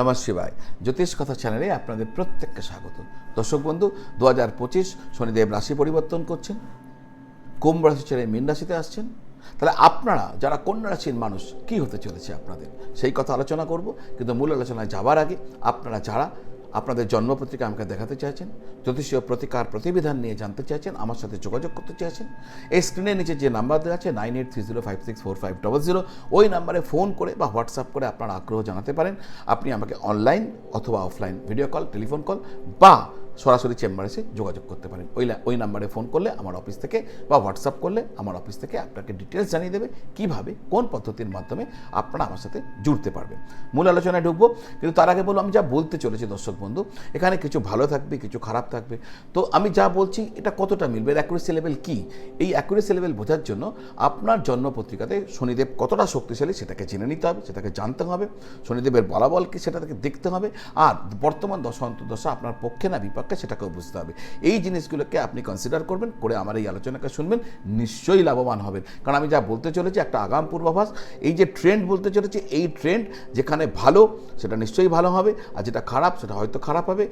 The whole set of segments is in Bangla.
নমঃ শিবায়। জ্যোতিষ কথা চ্যানেলে আপনাদের প্রত্যেককে স্বাগত। দর্শক বন্ধু দু হাজার পঁচিশ শনিদেব রাশি পরিবর্তন করছেন। কুম্ভ রাশি ছেড়ে মীন রাশিতে আসছেন। তাহলে আপনারা যারা কন্যা রাশির মানুষ, কি হতে চলেছে আপনাদের? সেই কথা আলোচনা করব, কিন্তু মূল আলোচনায় যাবার আগে আপনারা যারা আপনাদের জন্মপত্রিকা আমাকে দেখাতে চাইছেন, জ্যোতিষীয় প্রতিকার প্রতিবিধান নিয়ে জানতে চাইছেন, আমার সাথে যোগাযোগ করতে চাইছেন, এই স্ক্রিনের নিচে যে নাম্বার দেওয়া আছে nine eight three zero five six four five double zero, ওই নাম্বারে ফোন করে বা হোয়াটসঅ্যাপ করে আপনার আগ্রহ জানাতে পারেন। আপনি আমাকে অনলাইন অথবা offline video call telephone call বা সরাসরি চেম্বারে এসে যোগাযোগ করতে পারেন। ওই ওই নাম্বারে ফোন করলে, আমার অফিস থেকে বা হোয়াটসঅ্যাপ করলে, আমার অফিস থেকে আপনাকে ডিটেলস জানিয়ে দেবে কীভাবে, কোন পদ্ধতির মাধ্যমে আপনারা আমার সাথে জুড়তে পারবেন। মূল আলোচনায় ঢুকবো, কিন্তু তার আগে বলব, আমি যা বলতে চলেছি দর্শক বন্ধু, এখানে কিছু ভালো থাকবে, কিছু খারাপ থাকবে। তো আমি যা বলছি, এটা কতটা মিলবে অ্যাকুরেসি লেভেল কী? এই অ্যাকুরেসি লেভেল বোঝার জন্য আপনার জন্ম পত্রিকাতে শনিদেব কতটা শক্তিশালী সেটাকে জেনে নিতে হবে, সেটাকে জানতে হবে। শনিদেবের বলাবল কি সেটাকে দেখতে হবে। আর বর্তমান দশা অন্তর্দশা আপনার পক্ষে না বিপক্ষে সেটাকেও বুঝতে হবে। এই জিনিসগুলোকে আপনি কনসিডার করবেন, করে আমার এই আলোচনাকে শুনবেন, নিশ্চয়ই লাভবান হবেন। কারণ আমি যা বলতে চলেছি, একটা আগাম পূর্বাভাস, এই যে ট্রেন্ড বলতে চলেছি, এই ট্রেন্ড যেখানে ভালো, সেটা নিশ্চয়ই ভালো হবে, আর যেটা খারাপ, সেটা হয়তো খারাপ হবে।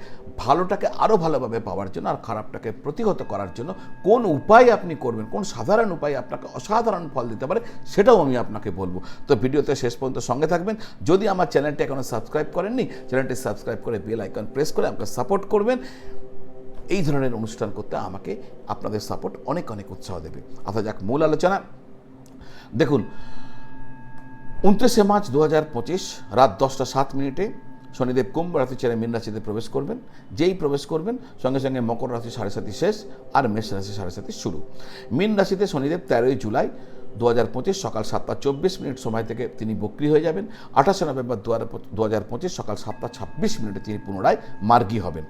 ভালোটাকে আরও ভালোভাবে পাওয়ার জন্য, আর খারাপটাকে প্রতিহত করার জন্য কোন উপায় আপনি করবেন, কোন সাধারণ উপায় আপনাকে অসাধারণ ফল দিতে পারে, সেটাও আমি আপনাকে বলব। তো ভিডিওতে শেষ পর্যন্ত সঙ্গে থাকবেন। যদি আমার চ্যানেলটি এখনও সাবস্ক্রাইব করেননি, চ্যানেলটি সাবস্ক্রাইব করে বেল আইকন প্রেস করে আমাকে সাপোর্ট করবেন। এই ধরনের অনুষ্ঠান করতে আমাকে আপনাদের সাপোর্ট অনেক অনেক উৎসাহ দেবে। অর্থাৎ যাক, মূল আলোচনা। দেখুন, উনত্রিশে মার্চ দু হাজার পঁচিশ রাত দশটা সাত মিনিটে শনিদেব কুম্ভ রাশি ছেড়ে মীন রাশিতে প্রবেশ করবেন। যেই প্রবেশ করবেন, সঙ্গে সঙ্গে মকর রাশি সাড়ে সাতি শেষ আর মেষ রাশি সাড়ে সাতি শুরু। মীন রাশিতে শনিদেব তেরোই জুলাই দু হাজার পঁচিশ সকাল সাতটা চব্বিশ মিনিট সময় থেকে তিনি বক্রি হয়ে যাবেন। আঠাশে নভেম্বর দু হাজার পঁচিশ সকাল সাতটা ছাব্বিশ মিনিটে তিনি পুনরায় মার্গী হবেন।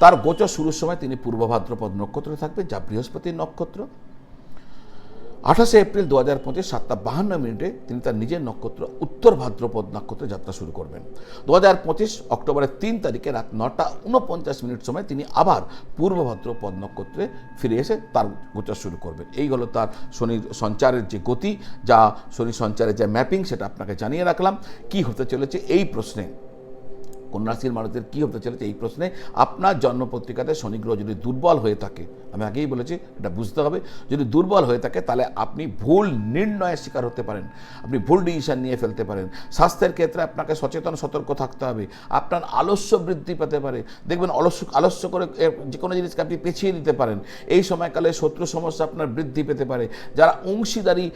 তার গোচর শুরুর সময় তিনি পূর্ব ভাদ্রপদ নক্ষত্রে থাকবেন, যা বৃহস্পতির নক্ষত্র। আঠাশে এপ্রিল দু হাজার পঁচিশ সাতটা বাহান্ন মিনিটে তিনি তার নিজের নক্ষত্র উত্তর ভাদ্রপদ নক্ষত্রে যাত্রা শুরু করবেন। দু হাজার পঁচিশ অক্টোবরের তিন তারিখে রাত নটা উনপঞ্চাশ মিনিট সময় তিনি আবার পূর্ব ভাদ্রপদ নক্ষত্রে ফিরে এসে তার গোচর শুরু করবেন। এই হলো তার শনির সঞ্চারের যে গতি, যা শনি সঞ্চারের যে ম্যাপিং, সেটা আপনাকে জানিয়ে রাখলাম। কি হতে চলেছে এই প্রশ্নে কন্যাশ্রীর মানুষদের কী হতে চলেছে এই প্রশ্নে আপনার জন্মপত্রিকাতে শনিগ্রহ যদি দুর্বল হয়ে থাকে, আমি আগেই বলেছি, এটা বুঝতে হবে, যদি দুর্বল হয়ে থাকে তাহলে আপনি ভুল নির্ণয়ের শিকার হতে পারেন, আপনি ভুল ডিসিশন নিয়ে ফেলতে পারেন, স্বাস্থ্যের ক্ষেত্রে আপনাকে সচেতন, সতর্ক থাকতে হবে, আপনার আলস্য বৃদ্ধি পেতে পারে, দেখবেন অলস্য আলস্য করে যে কোনো জিনিসকে আপনি পেছিয়ে দিতে পারেন, এই সময়কালে শত্রু সমস্যা আপনার বৃদ্ধি পেতে পারে, যারা অংশীদারি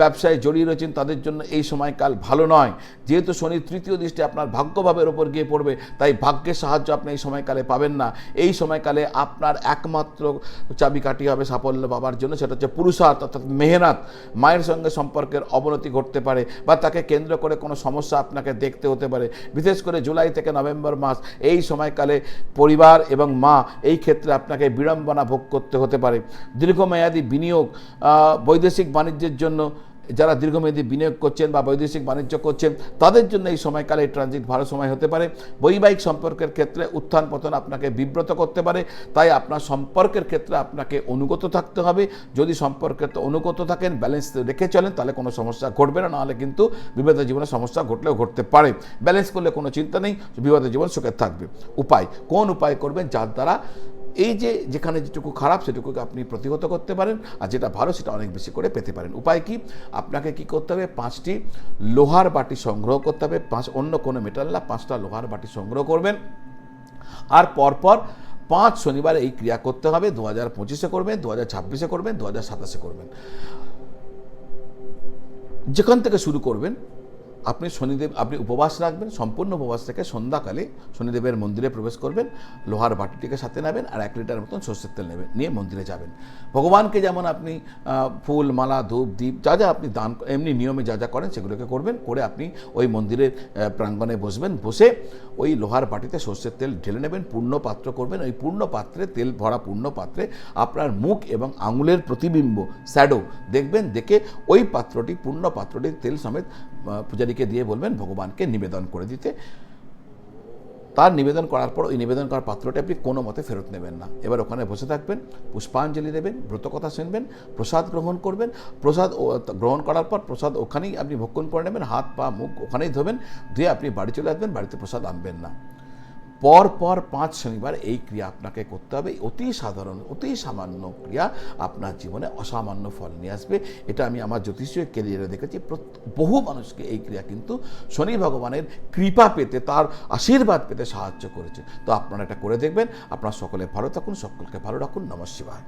ব্যবসায় জড়িয়ে রয়েছেন তাদের জন্য এই সময়কাল ভালো নয়, যেহেতু শনির তৃতীয় দৃষ্টি আপনার ভাগ্যভাবের ওপর গিয়ে পড়বে। তাই ভাগ্যের সাহায্য আপনি এই সময়কালে পাবেন না। এই সময়কালে আপনার একমাত্র চাবিকাঠি হবে সাফল্য পাবার জন্য, সেটা হচ্ছে পুরুষার্থ, অর্থাৎ মেহনাত মায়ের সঙ্গে সম্পর্কের অবনতি ঘটতে পারে বা তাকে কেন্দ্র করে কোনো সমস্যা আপনাকে দেখতে হতে পারে। বিশেষ করে জুলাই থেকে নভেম্বর মাস, এই সময়কালে পরিবার এবং মা এই ক্ষেত্রে আপনাকে বিড়ম্বনা ভোগ করতে হতে পারে। দীর্ঘমেয়াদী বিনিয়োগ বৈদেশিক বাণিজ্যের জন্য যারা দীর্ঘমেয়াদী বিনিয়োগ করছেন বা বৈদেশিক বাণিজ্য করছেন, তাদের জন্য এই সময়কালে এই ট্রানজিট ভালো সময় হতে পারে। বৈবাহিক সম্পর্কের ক্ষেত্রে উত্থান পতন আপনাকে বিব্রত করতে পারে, তাই আপনার সম্পর্কের ক্ষেত্রে আপনাকে অনুগত থাকতে হবে। যদি সম্পর্কে তো অনুগত থাকেন ব্যালেন্স রেখে চলেন, তাহলে কোনো সমস্যা ঘটবে না, নাহলে কিন্তু বিবাহিত জীবনে সমস্যা ঘটলেও ঘটতে পারে। ব্যালেন্স করলে কোনো চিন্তা নেই, বিবাহিত জীবন সুখে থাকবে। উপায়, কোন উপায় করবেন যার দ্বারা এই যে যেখানে যেটুকু খারাপ, সেটুকুকে আপনি প্রতিহত করতে পারেন, আর যেটা ভালো, সেটা অনেক বেশি করে পেতে পারেন। উপায় কি? আপনাকে কি করতে হবে? পাঁচটি লোহার বাটি সংগ্রহ করতে হবে। পাঁচ, অন্য কোনো মেটাল না, পাঁচটা লোহার বাটি সংগ্রহ করবেন। আর পরপর পাঁচ শনিবার এই ক্রিয়া করতে হবে। দু হাজার পঁচিশে করবেন দু হাজার ছাব্বিশে করবেন দু হাজার সাতাশে করবেন। যেখান থেকে শুরু করবেন আপনি শনিদেব, আপনি উপবাস রাখবেন, সম্পূর্ণ উপবাস থেকে সন্ধ্যাকালে শনিদেবের মন্দিরে প্রবেশ করবেন, লোহার বাটিটিকে সাথে নেবেন আর এক লিটার মতন সর্ষের তেল নেবেন, নিয়ে মন্দিরে যাবেন। ভগবানকে যেমন আপনি ফুল, মালা, ধূপ দ্বীপ যা যা আপনি দান, এমনি নিয়মে যা যা করেন সেগুলোকে করবেন, করে আপনি ওই মন্দিরের প্রাঙ্গণে বসবেন, বসে ওই লোহার বাটিতে সর্ষের তেল ঢেলে নেবেন, পূর্ণ পাত্র করবেন, ওই পূর্ণ পাত্রে তেল ভরা পূর্ণ পাত্রে আপনার মুখ এবং আঙুলের প্রতিবিম্ব শ্যাডো দেখবেন, দেখে ওই পাত্রটি, পূর্ণ পাত্রটি তেল সমেত পূজারীকে দিয়ে বলবেন, ভগবানকে নিবেদন করে দিতে। তার নিবেদন করার পর ওই নিবেদন করার পাত্রটি আপনি কোনো মতে ফেরত নেবেন না। এবার ওখানে বসে থাকবেন, পুষ্পাঞ্জলি দেবেন ব্রতকথা শুনবেন, প্রসাদ গ্রহণ করবেন। প্রসাদ গ্রহণ করার পর প্রসাদ ওখানেই আপনি ভক্ষণ করে নেবেন, হাত, পা, মুখ ওখানেই ধোবেন, ধুয়ে আপনি বাড়ি চলে আসবেন, বাড়িতে প্রসাদ আনবেন না। পর পর পাঁচ শনিবার এই ক্রিয়া আপনাকে করতে হবে। অতি সাধারণ, অতি সামান্য ক্রিয়া আপনার জীবনে অসামান্য ফল নিয়ে আসবে। এটা আমি আমার জ্যোতিষীয় ক্যারিয়ারে দেখেছি। বহু মানুষকে এই ক্রিয়া কিন্তু শনি ভগবানের কৃপা পেতে, তার আশীর্বাদ পেতে সাহায্য করেছে। তো আপনারা এটা করে দেখবেন। আপনারা সকলে ভালো থাকুন, সকলকে ভালো রাখুন। নমস্কার শিবায়।